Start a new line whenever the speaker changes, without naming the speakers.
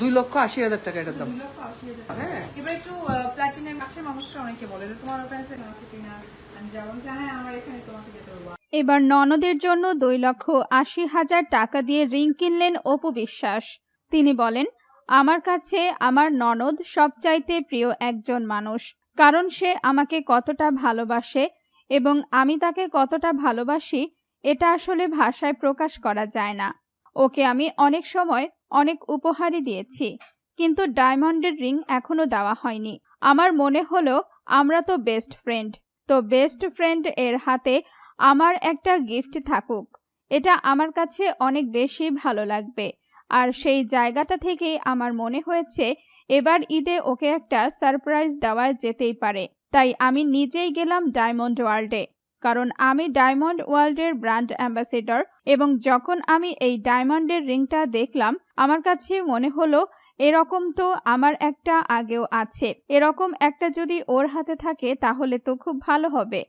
দুই লক্ষ আশি হাজার টাকা এটার দাম। হ্যাঁ।
এবার একটু প্লাটিনাম আছে মানুষরা অনেকে বলে যে তোমার কাছে আছে কিনা? আমি যাব হ্যাঁ আমার এখানে তোমাকে যেতে বলব
এবার ননদের জন্য দুই লক্ষ আশি হাজার টাকা দিয়ে রিং কিনলেন অপু বিশ্বাস। তিনি বলেন আমার কাছে আমার ননদ সবচাইতে প্রিয় একজন মানুষ কারণ সে আমাকে কতটা ভালোবাসে এবং আমি তাকে কতটা ভালোবাসি এটা আসলে ভাষায় প্রকাশ করা যায় না। ওকে আমি অনেক সময় অনেক উপহারই দিয়েছি, কিন্তু ডায়মন্ডের রিং এখনও দেওয়া হয়নি। আমার মনে হলো আমরা তো বেস্ট ফ্রেন্ড, তো বেস্ট ফ্রেন্ড এর হাতে আমার একটা গিফট থাকুক। এটা আমার কাছে অনেক বেশি ভালো লাগবে। আর সেই জায়গাটা থেকেই আমার মনে হয়েছে এবার ঈদে ওকে একটা সারপ্রাইজ দেওয়া যেতেই পারে। তাই আমি নিজেই গেলাম ডায়মন্ড ওয়ার্ল্ডে। কারণ আমি ডায়মন্ড ওয়ার্ল্ডের ব্র্যান্ড অ্যাম্বাসেডর এবং যখন আমি এই ডায়মন্ডের রিংটা দেখলাম, আমার কাছে মনে হলো, এরকম তো আমার একটা আগেও আছে। এরকম একটা যদি ওর হাতে থাকে, তাহলে তো খুব ভালো হবে।